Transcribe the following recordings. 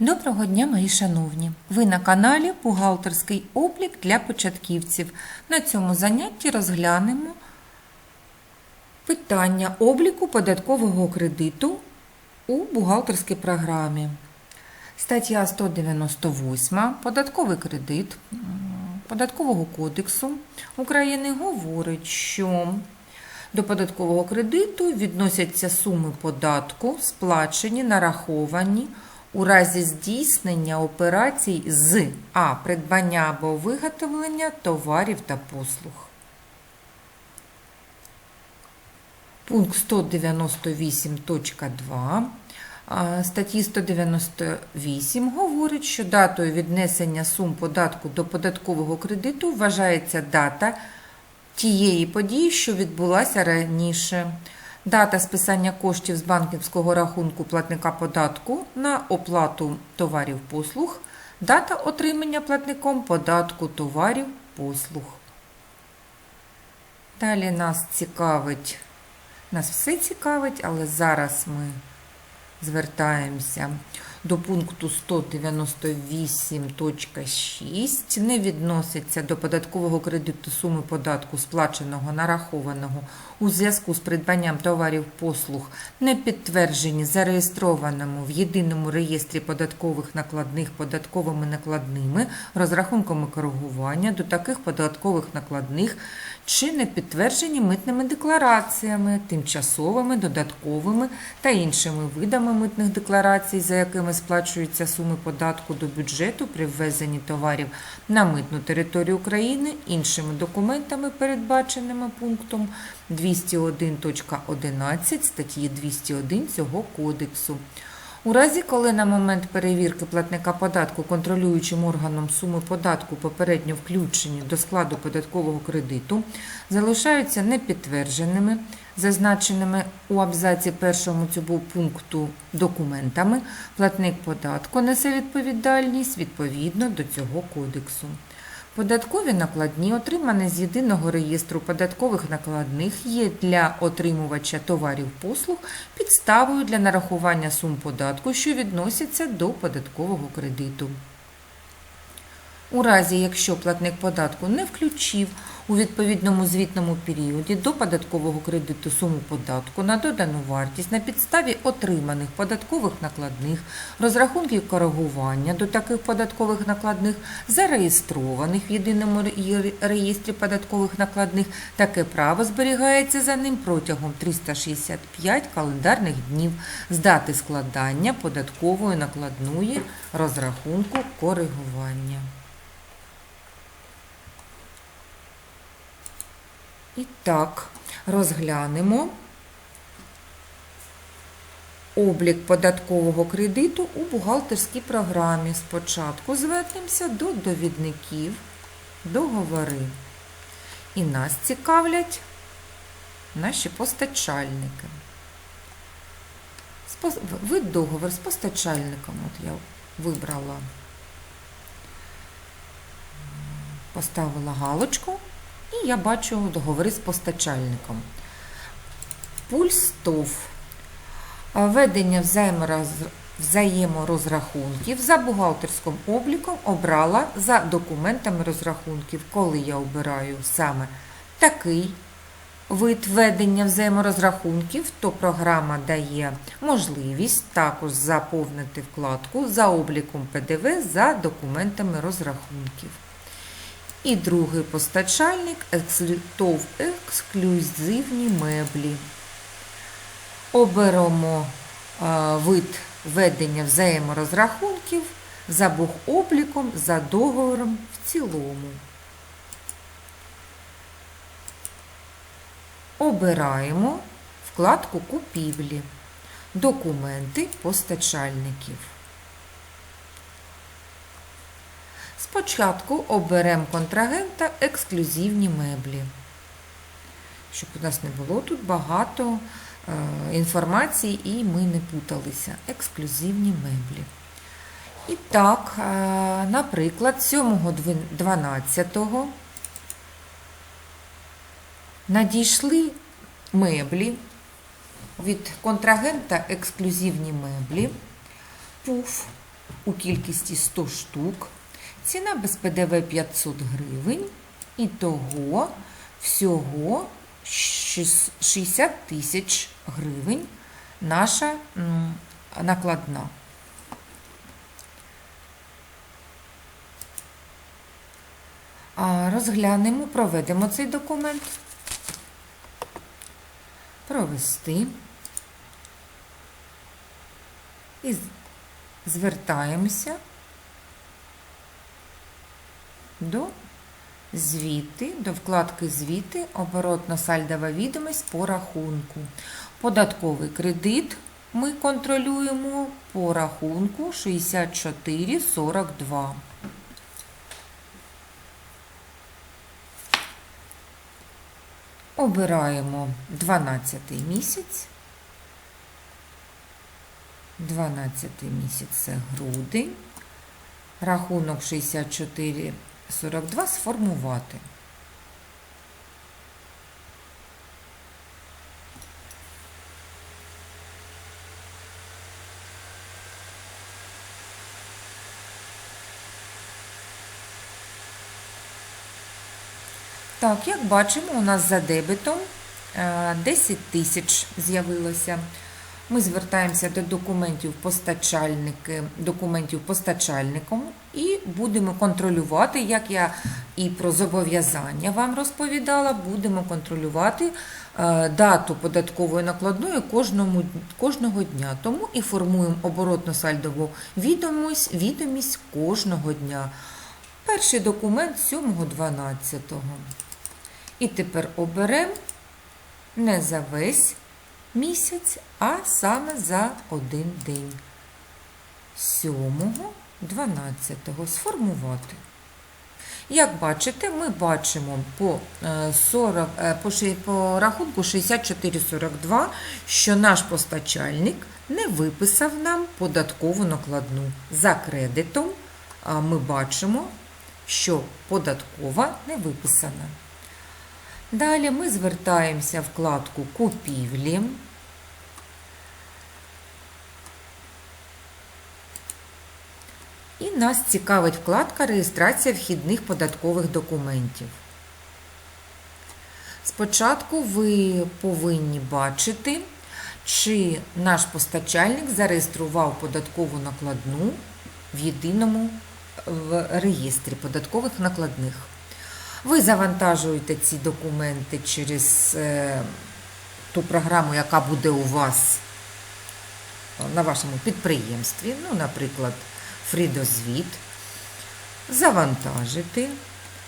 Доброго дня, мої шановні! Ви на каналі Бухгалтерський облік для початківців. На цьому занятті розглянемо питання обліку податкового кредиту у бухгалтерській програмі. Стаття 198 Податковий кредит Податкового кодексу України говорить, що до податкового кредиту відносяться суми податку, сплачені, нараховані у разі здійснення операцій з а. придбання або виготовлення товарів та послуг. Пункт 198.2 статті 198 говорить, що датою віднесення сум податку до податкового кредиту вважається дата тієї події, що відбулася раніше. Дата списання коштів з банківського рахунку платника податку на оплату товарів послуг, дата отримання платником податку товарів послуг. Далі нас цікавить, нас все цікавить, але зараз ми звертаємося до пункту 198.6. Не відноситься до податкового кредиту суми податку, сплаченого, нарахованого у зв'язку з придбанням товарів послуг, не підтверджені зареєстрованому в єдиному реєстрі податкових накладних податковими накладними, розрахунками коригування до таких податкових накладних, чи не підтверджені митними деклараціями, тимчасовими, додатковими та іншими видами митних декларацій, за якими сплачуються суми податку до бюджету при ввезенні товарів на митну територію України, іншими документами, передбаченими пунктом 201.11 статті 201 цього кодексу. У разі, коли на момент перевірки платника податку контролюючим органом суми податку попередньо включені до складу податкового кредиту, залишаються непідтвердженими, зазначеними у абзаці першому цього пункту документами, платник податку несе відповідальність відповідно до цього кодексу. Податкові накладні, отримані з єдиного реєстру податкових накладних, є для отримувача товарів послуг підставою для нарахування сум податку, що відносяться до податкового кредиту. У разі, якщо платник податку не включив у відповідному звітному періоді до податкового кредиту суму податку на додану вартість на підставі отриманих податкових накладних, розрахунків коригування до таких податкових накладних, зареєстрованих в єдиному реєстрі податкових накладних, таке право зберігається за ним протягом 365 календарних днів з дати складання податкової накладної розрахунку коригування. І так, розглянемо облік податкового кредиту у бухгалтерській програмі. Спочатку звернемося до довідників, договори. І нас цікавлять наші постачальники. Вид договор з постачальником. От я вибрала, поставила галочку. І я бачу договори з постачальником. Пульс ТОВ. Ведення взаєморозрахунків за бухгалтерським обліком обрала за документами розрахунків. Коли я обираю саме такий вид ведення взаєморозрахунків, то програма дає можливість також заповнити вкладку за обліком ПДВ за документами розрахунків. І другий постачальник ТОВ ексклюзивні меблі. Оберемо вид ведення взаєморозрахунків за бухобліком, за договором в цілому. Обираємо вкладку купівлі. Документи постачальників. Спочатку оберемо контрагента ексклюзивні меблі. Щоб у нас не було тут багато е, інформації і ми не путалися. Ексклюзивні меблі. І так, е, наприклад, 7.12 надійшли меблі від контрагента ексклюзивні меблі. Пуф у кількості 100 штук. Ціна без ПДВ 500 гривень. І того всього 60 тисяч гривень наша накладна. Розглянемо, проведемо цей документ. Провести. І звертаємося до звіти, до вкладки звіти, оборотно-сальдова відомість по рахунку. Податковий кредит ми контролюємо по рахунку 6442. Обираємо 12 місяць. 12 місяць це грудень. Рахунок 6442 сформувати. Так, як бачимо, у нас за дебетом е, 10 тисяч з'явилося. Ми звертаємося до документів постачальники, документів постачальником і будемо контролювати, як я і про зобов'язання вам розповідала, будемо контролювати е, дату податкової накладної кожному, кожного дня. Тому і формуємо оборотно-сальдову відомість, відомість кожного дня. Перший документ 7.12. І тепер оберемо не за весь місяць, а саме за один день. 7.12. Сформувати. Як бачите, ми бачимо по, е, 40, е, по, по рахунку 6442, що наш постачальник не виписав нам податкову накладну. За кредитом ми бачимо, що податкова не виписана. Далі ми звертаємося вкладку купівлі. І нас цікавить вкладка Реєстрація вхідних податкових документів. Спочатку ви повинні бачити, чи наш постачальник зареєстрував податкову накладну в єдиному в реєстрі податкових накладних. Ви завантажуєте ці документи через е, ту програму, яка буде у вас на вашому підприємстві, ну, наприклад, Фрідозвіт, завантажити,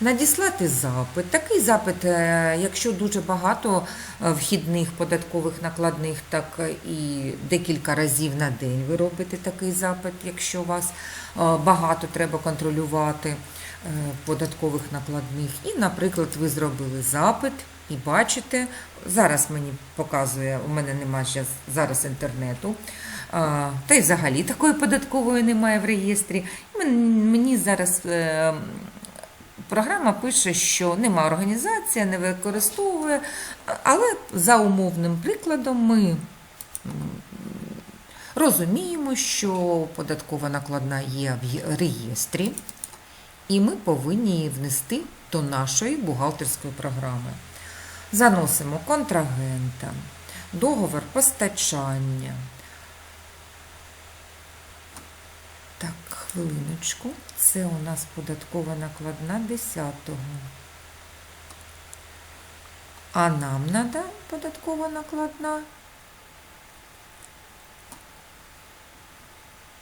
надіслати запит. Такий запит, е, якщо дуже багато е, вхідних податкових накладних, так і декілька разів на день ви робите такий запит, якщо вас е, багато треба контролювати податкових накладних. І, наприклад, ви зробили запит і бачите, зараз мені показує, у мене немає зараз інтернету. Та й взагалі такої податкової немає в реєстрі. Мені зараз е, програма пише, що нема організація, не використовує, але за умовним прикладом ми розуміємо, що податкова накладна є в реєстрі, і ми повинні її внести до нашої бухгалтерської програми. Заносимо контрагента, договор постачання. Так, хвилиночку. Це у нас податкова накладна 10-го. А нам треба податкова накладна.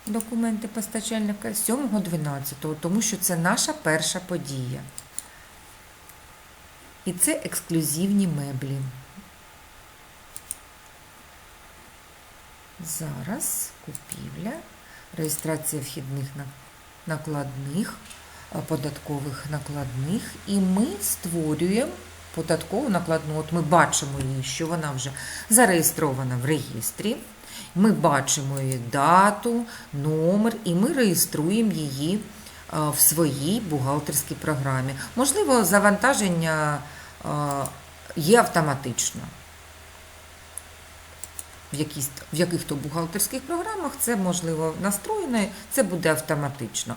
Документи постачальника 7.12, тому що це наша перша подія. І це ексклюзивні меблі. Зараз купівля, реєстрація вхідних накладних, податкових накладних, і ми створюємо податкову накладну. От ми бачимо її, що вона вже зареєстрована в реєстрі. Ми бачимо її дату, номер, і ми реєструємо її в своїй бухгалтерській програмі. Можливо, завантаження є автоматично. В, якісь, в яких-то бухгалтерських програмах це можливо настроєно, це буде автоматично.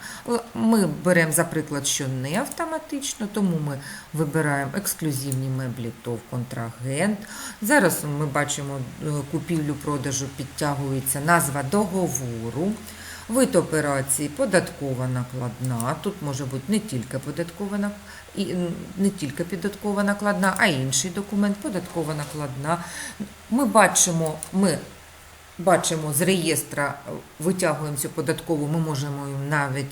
Ми беремо за приклад, що не автоматично, тому ми вибираємо ексклюзивні меблі ТОВ контрагент. Зараз ми бачимо е, купівлю-продажу підтягується назва договору. Вид операції податкова накладна. Тут може бути не тільки податкова не тільки податкова накладна, а інший документ податкова накладна. Ми бачимо, ми бачимо з реєстра, витягуємо цю податкову, ми можемо її навіть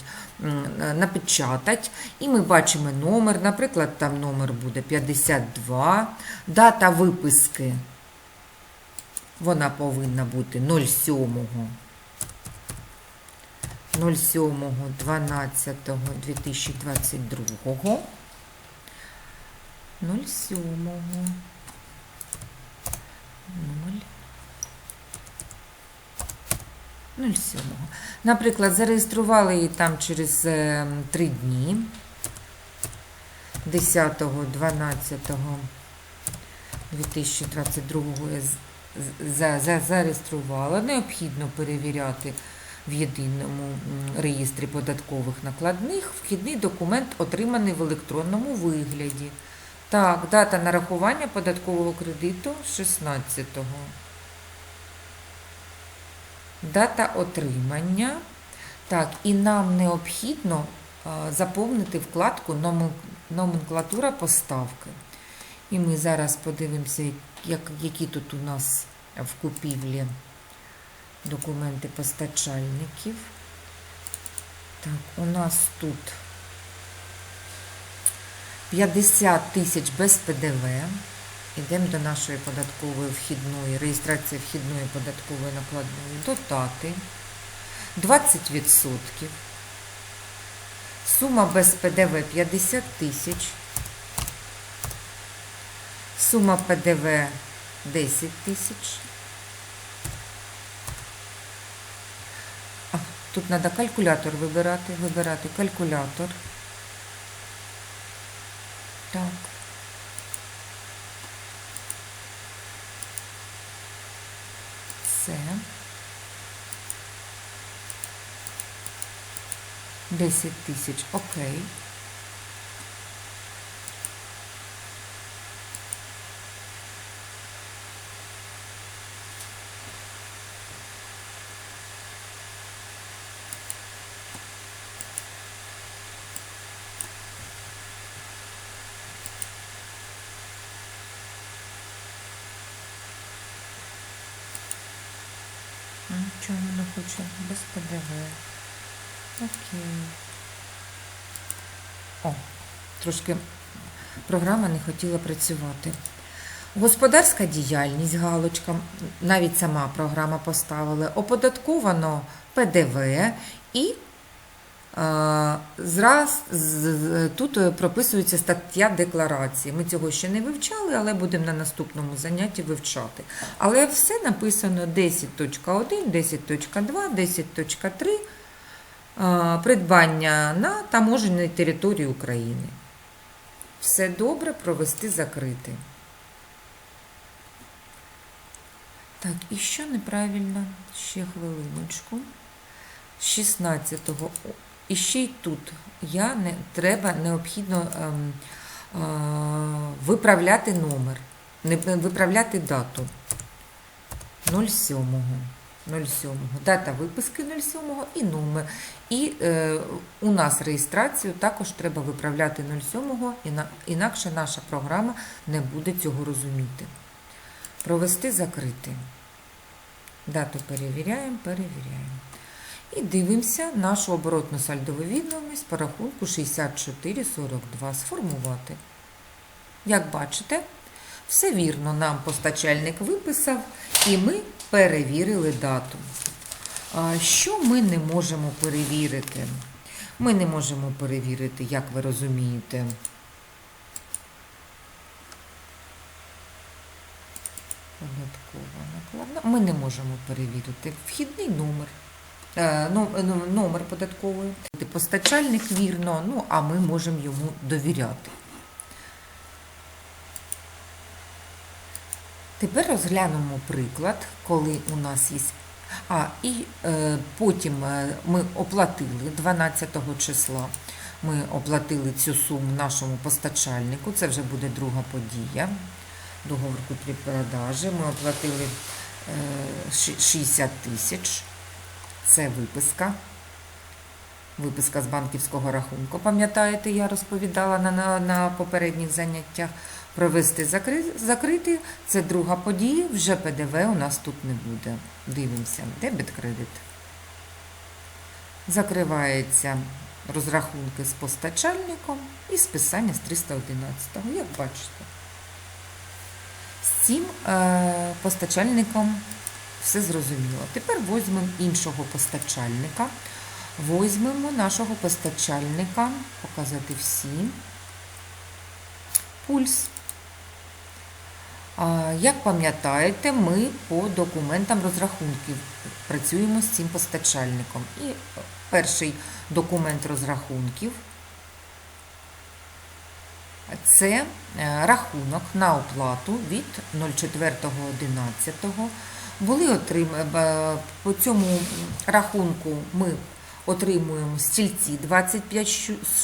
напечатати. І ми бачимо номер, наприклад, там номер буде 52, дата виписки. Вона повинна бути 07 07.12.2022. 07. 0. 07. Наприклад, зареєстрували її там через е, 3 дні. 10.12.2022 я з- за, за, зареєструвала. Необхідно перевіряти в єдиному реєстрі податкових накладних. Вхідний документ отриманий в електронному вигляді. Так, дата нарахування податкового кредиту 16-го. Дата отримання. Так, і нам необхідно заповнити вкладку номенклатура поставки. І ми зараз подивимося, які тут у нас в купівлі документи постачальників. Так, у нас тут 50 тисяч без ПДВ. Йдемо до нашої податкової вхідної, реєстрації вхідної податкової накладної, до дати. 20%. Сума без ПДВ 50 тисяч. Сума ПДВ 10 тисяч. А, тут треба калькулятор вибирати. Вибирати калькулятор. Так. Це. 10 тисяч. Окей. Нічого не хочу. Без ПДВ. Окей. О, трошки програма не хотіла працювати. Господарська діяльність галочка, навіть сама програма поставила, оподатковано ПДВ і зраз, тут е, прописується стаття декларації. Ми цього ще не вивчали, але будемо на наступному занятті вивчати. Але все написано 10.1, 10.2, 10.3 е, придбання на таможеній території України. Все добре провести закрити. Так, і що неправильно? Ще хвилиночку. 16-го. І ще й тут я не, треба необхідно ем, е, виправляти номер, не виправляти дату 07-го. 07-го. Дата виписки 07-го і номер. І е, у нас реєстрацію також треба виправляти 07-го, інакше наша програма не буде цього розуміти. Провести закрити. Дату перевіряємо, перевіряємо. І дивимося нашу оборотну сальдову відомість по рахунку 64,42 сформувати. Як бачите, все вірно нам постачальник виписав, і ми перевірили дату. Що ми не можемо перевірити? Ми не можемо перевірити, як ви розумієте. Ми не можемо перевірити вхідний номер. Е, ну, ну, номер податкової. Постачальник вірно, ну а ми можемо йому довіряти. Тепер розглянемо приклад, коли у нас є. А, і е, потім е, ми оплатили 12 числа. Ми оплатили цю суму нашому постачальнику. Це вже буде друга подія. Договор куплі-продажі. Ми оплатили е, 60 тисяч. Це виписка. Виписка з банківського рахунку. Пам'ятаєте, я розповідала на, на, на попередніх заняттях. Провести закри... закрити це друга подія, вже ПДВ у нас тут не буде. Дивимося, дебет кредит. Закривається розрахунки з постачальником і списання з 311-го, як бачите. З цим е, постачальником все зрозуміло. Тепер візьмемо іншого постачальника. Візьмемо нашого постачальника, показати всі. Пульс. Як пам'ятаєте, ми по документам розрахунків працюємо з цим постачальником. І перший документ розрахунків це е, рахунок на оплату від 04.11. Були отрим... е, По цьому рахунку ми отримуємо стільці 25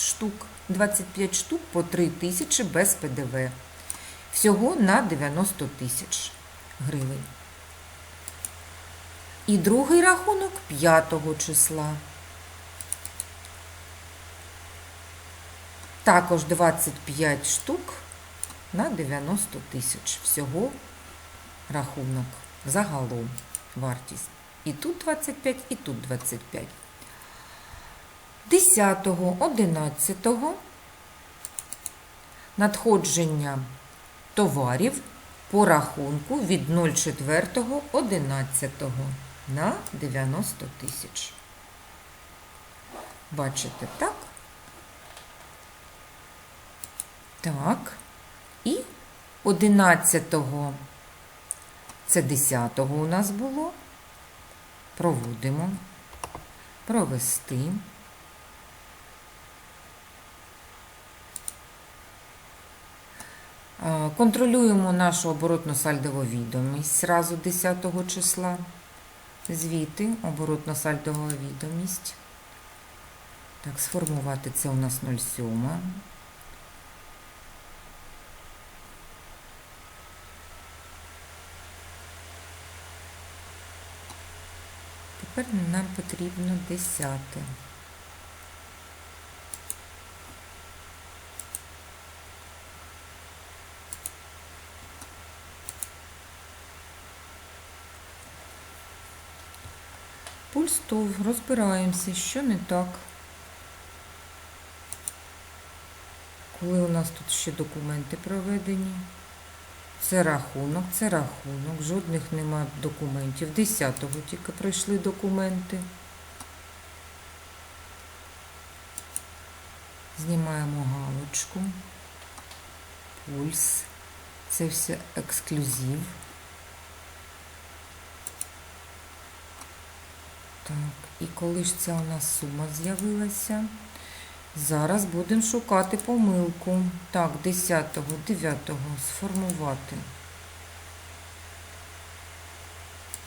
штук, 25 штук по 3 тисячі без ПДВ. Всього на 90 тисяч гривень. І другий рахунок 5 числа. Також 25 штук на 90 тисяч. Всього рахунок. Загалом вартість. І тут 25, і тут 25. 10, 11 надходження товарів по рахунку від 04.11 на 90 тисяч. Бачите, так? Так. І 11-го, це 10-го у нас було. Проводимо. Провести. Контролюємо нашу оборотно-сальдову відомість зразу 10 числа. Звіти, оборотно-сальдова відомість. Так, сформувати це у нас 07. Тепер нам потрібно 10. Пульс ТОВ. Розбираємося, що не так. Коли у нас тут ще документи проведені. Це рахунок, це рахунок. Жодних немає документів. 10-го тільки пройшли документи. Знімаємо галочку. Пульс. Це все ексклюзив. Так, і коли ж ця у нас сума з'явилася? Зараз будемо шукати помилку. Так, 10-го, 9-го сформувати.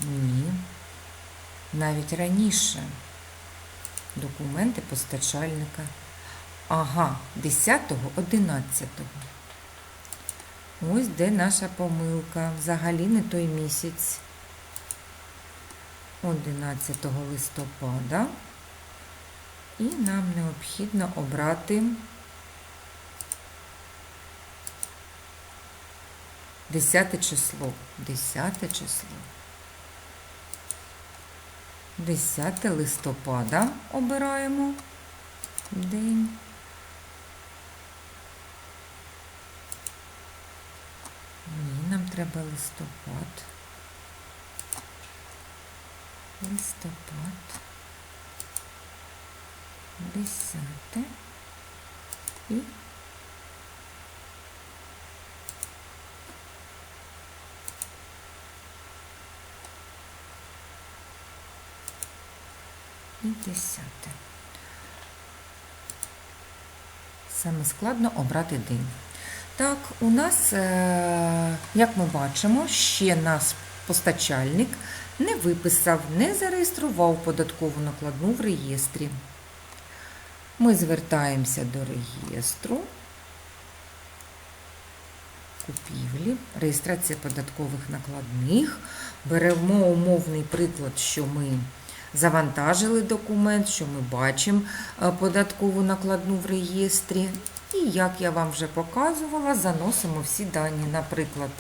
Ні. Навіть раніше. Документи постачальника. Ага, 10-го, 11-го. Ось де наша помилка. Взагалі не той місяць. 11 листопада. І нам необхідно обрати 10 число. 10 число. 10 листопада обираємо день. Ні, нам треба листопад. Листопад. Десяте. І і десяте. Саме складно обрати день. Так, у нас, е, як ми бачимо, ще наш постачальник не виписав, не зареєстрував податкову накладну в реєстрі. Ми звертаємося до реєстру купівлі, реєстрація податкових накладних. Беремо умовний приклад, що ми завантажили документ, що ми бачимо е, податкову накладну в реєстрі. І як я вам вже показувала, заносимо всі дані. Наприклад,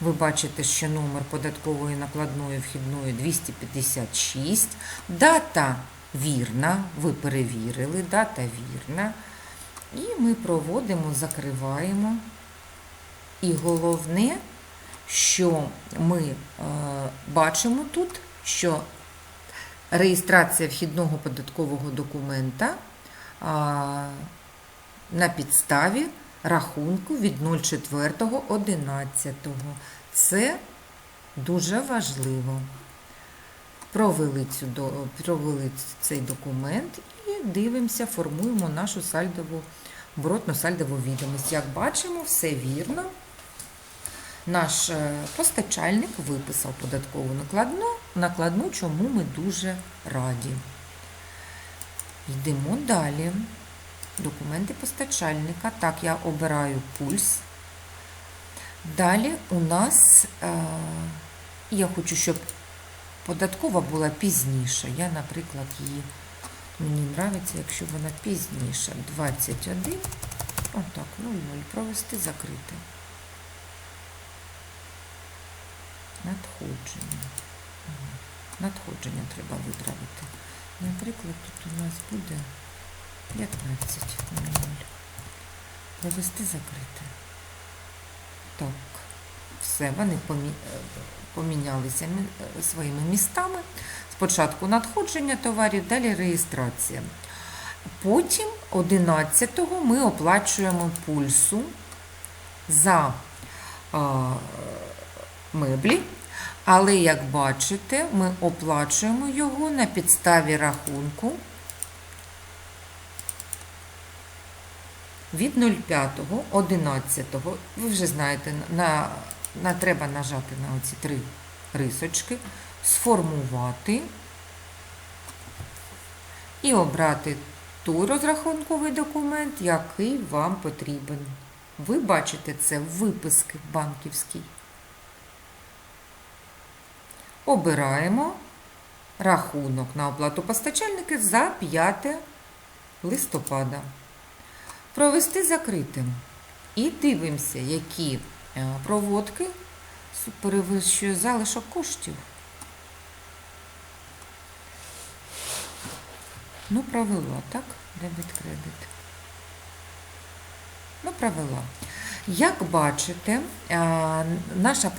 ви бачите, що номер податкової накладної вхідної 256, дата вірна, ви перевірили, дата вірна. І ми проводимо, закриваємо. І головне, що ми е, бачимо тут, що реєстрація вхідного податкового документа на підставі рахунку від 04.11. Це дуже важливо. Провели, цю, провели цей документ і дивимося, формуємо нашу сальдову, оборотну сальдову відомість. Як бачимо, все вірно. Наш е, постачальник виписав податкову накладну, накладну, чому ми дуже раді. Йдемо далі. Документи постачальника. Так, я обираю пульс. Далі у нас е, я хочу, щоб податкова була пізніша. Я, наприклад, її мені подобається, якщо вона пізніша. 21. Отак, 00. Провести закрити. Надходження. Надходження треба виправити. Наприклад, тут у нас буде 15.00. Провести закрити. Так, все, вони помі... помінялися е, своїми містами. Спочатку надходження товарів, далі реєстрація. Потім 11-го ми оплачуємо пульсу за меблі, але, як бачите, ми оплачуємо його на підставі рахунку від 05.11. Ви вже знаєте, на, на, треба нажати на оці три рисочки, сформувати і обрати той розрахунковий документ, який вам потрібен. Ви бачите це в виписки банківській. Обираємо рахунок на оплату постачальника за 5 листопада. Провести закритим. І дивимося, які проводки су- перевищує залишок коштів. Ну, провела, так? Дебіт кредит. Ну, провела. Як бачите, е, наша,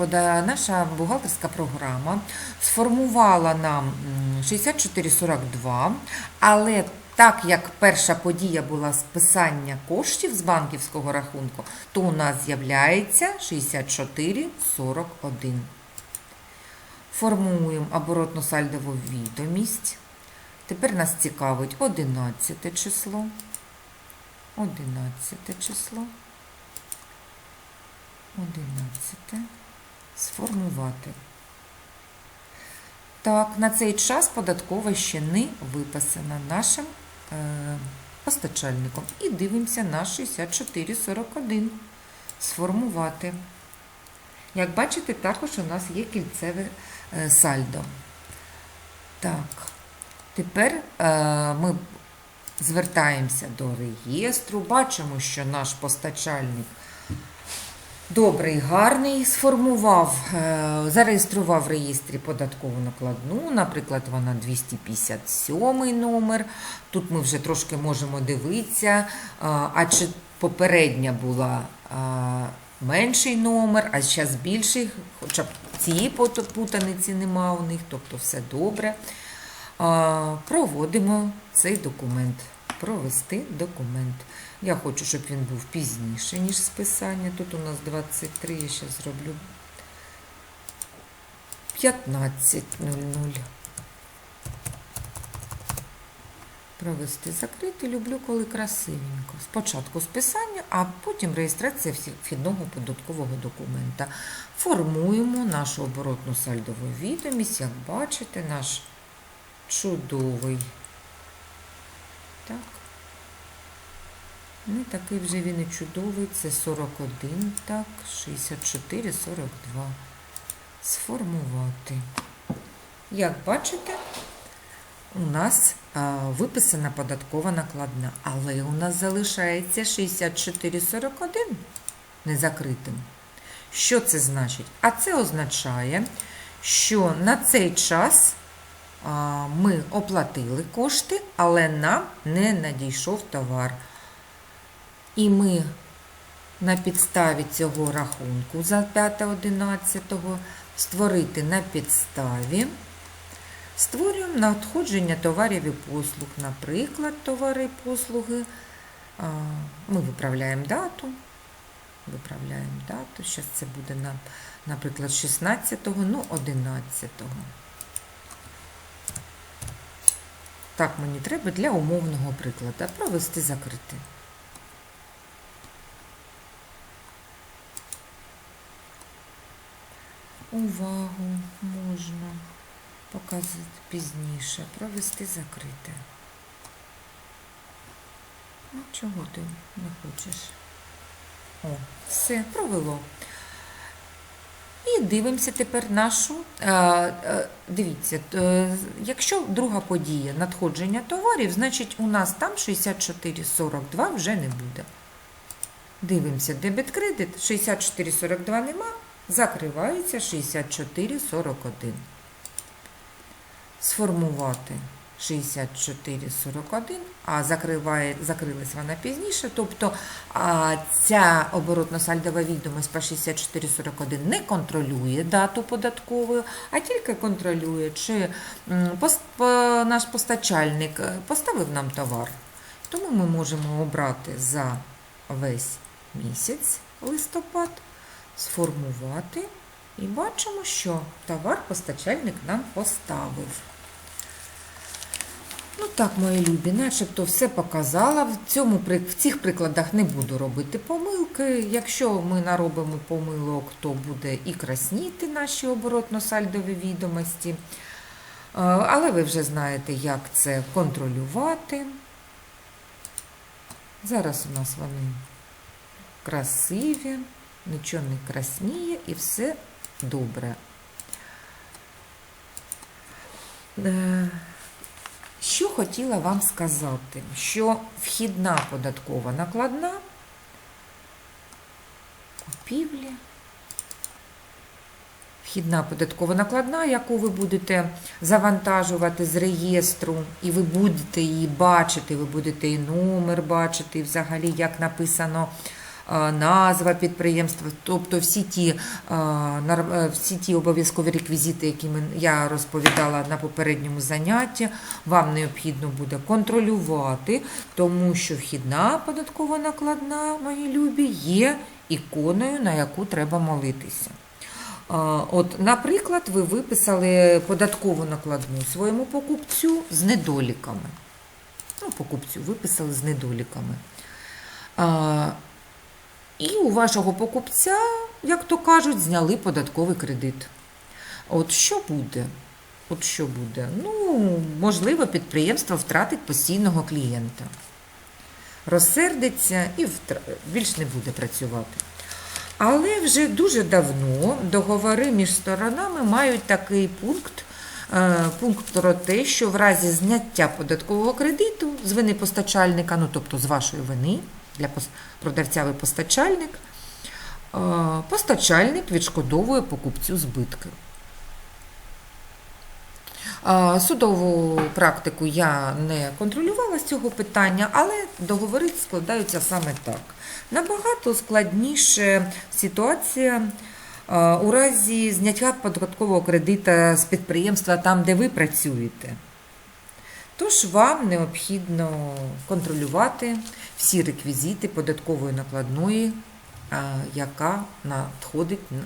наша бухгалтерська програма сформувала нам 6442, але так як перша подія була списання коштів з банківського рахунку, то у нас з'являється 6441. Формуємо оборотну сальдову відомість. Тепер нас цікавить 11 число. 11 число. 11. Сформувати. Так, на цей час податкова ще не виписана нашим постачальником. І дивимося на 6441. Сформувати. Як бачите, також у нас є кільцеве е, сальдо. Так, тепер е, ми звертаємося до реєстру, бачимо, що наш постачальник добрий, гарний, сформував, е, зареєстрував в реєстрі податкову накладну, наприклад, вона 257 номер. Тут ми вже трошки можемо дивитися, а а чи попередня була менший номер, а зараз більший, хоча б цієї пут- путаниці нема у них, тобто все добре. Проводимо цей документ. Провести документ. Я хочу, щоб він був пізніше, ніж списання. Тут у нас 23, я зараз зроблю 15.00. Провести закрити. Люблю, коли красивенько. Спочатку списання, а потім реєстрація вхідного податкового документа. Формуємо нашу оборотну сальдову відомість. Як бачите, наш чудовий. Так. Не такий вже він і чудовий. Це 41, так, 64, 42. Сформувати. Як бачите, у нас а, виписана податкова накладна, але у нас залишається 64,41 незакритим. Що це значить? А це означає, що на цей час ми оплатили кошти, але нам не надійшов товар. І ми на підставі цього рахунку за 5.11 створити на підставі. Створюємо надходження товарів і послуг. Наприклад, товари і послуги. Ми виправляємо дату. Виправляємо дату. Зараз це буде, наприклад, 16-го, ну, 11-го. Так мені треба для умовного прикладу провести закрити. Увагу можна показати пізніше, провести закрите. Ну, чого ти не хочеш? О, все, провело. І дивимося тепер нашу. А, а, дивіться, е, якщо друга подія надходження товарів, значить у нас там 64,42 вже не буде. Дивимося, дебет кредит 64,42 нема, закривається 64,41. Сформувати 64,41, а закриває, закрилась вона пізніше. Тобто а, ця оборотно-сальдова відомість по 64,41 не контролює дату податкової, а тільки контролює, чи м, пос- по- наш постачальник поставив нам товар. Тому ми можемо обрати за весь місяць листопад, сформувати і бачимо, що товар постачальник нам поставив. Ну так, мої любі, начебто все показала. В, цьому, в цих прикладах не буду робити помилки. Якщо ми наробимо помилок, то буде і красніти наші оборотно-сальдові відомості. Е, Але ви вже знаєте, як це контролювати. Зараз у нас вони красиві, нічого не красніє і все добре. Що хотіла вам сказати, що вхідна податкова накладна купівлі. Вхідна податкова накладна, яку ви будете завантажувати з реєстру, і ви будете її бачити, ви будете і номер бачити, і взагалі як написано назва підприємства, тобто всі ті, е, е, всі ті обов'язкові реквізити, які я розповідала на попередньому занятті, вам необхідно буде контролювати, тому що вхідна податкова накладна, мої любі, є іконою, на яку треба молитися. От, наприклад, ви виписали податкову накладну своєму покупцю з недоліками. Ну, покупцю виписали з недоліками. І у вашого покупця, як то кажуть, зняли податковий кредит. От що буде? От що буде? Ну, можливо, підприємство втратить постійного клієнта. Розсердиться і втра- більш не буде працювати. Але вже дуже давно договори між сторонами мають такий пункт, е, пункт про те, що в разі зняття податкового кредиту з вини постачальника, ну тобто з вашої вини, для продавця ви постачальник, постачальник відшкодовує покупцю збитки. Судову практику я не контролювала з цього питання, але договори складаються саме так. Набагато складніше ситуація у разі зняття податкового кредита з підприємства там, де ви працюєте. Тож вам необхідно контролювати всі реквізити податкової накладної, яка надходить е,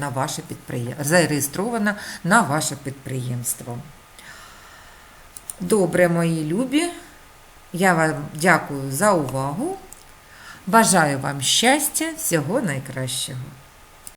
на ваше підприємство, зареєстрована на ваше підприємство. Добре, мої любі. Я вам дякую за увагу. Бажаю вам щастя, всього найкращого.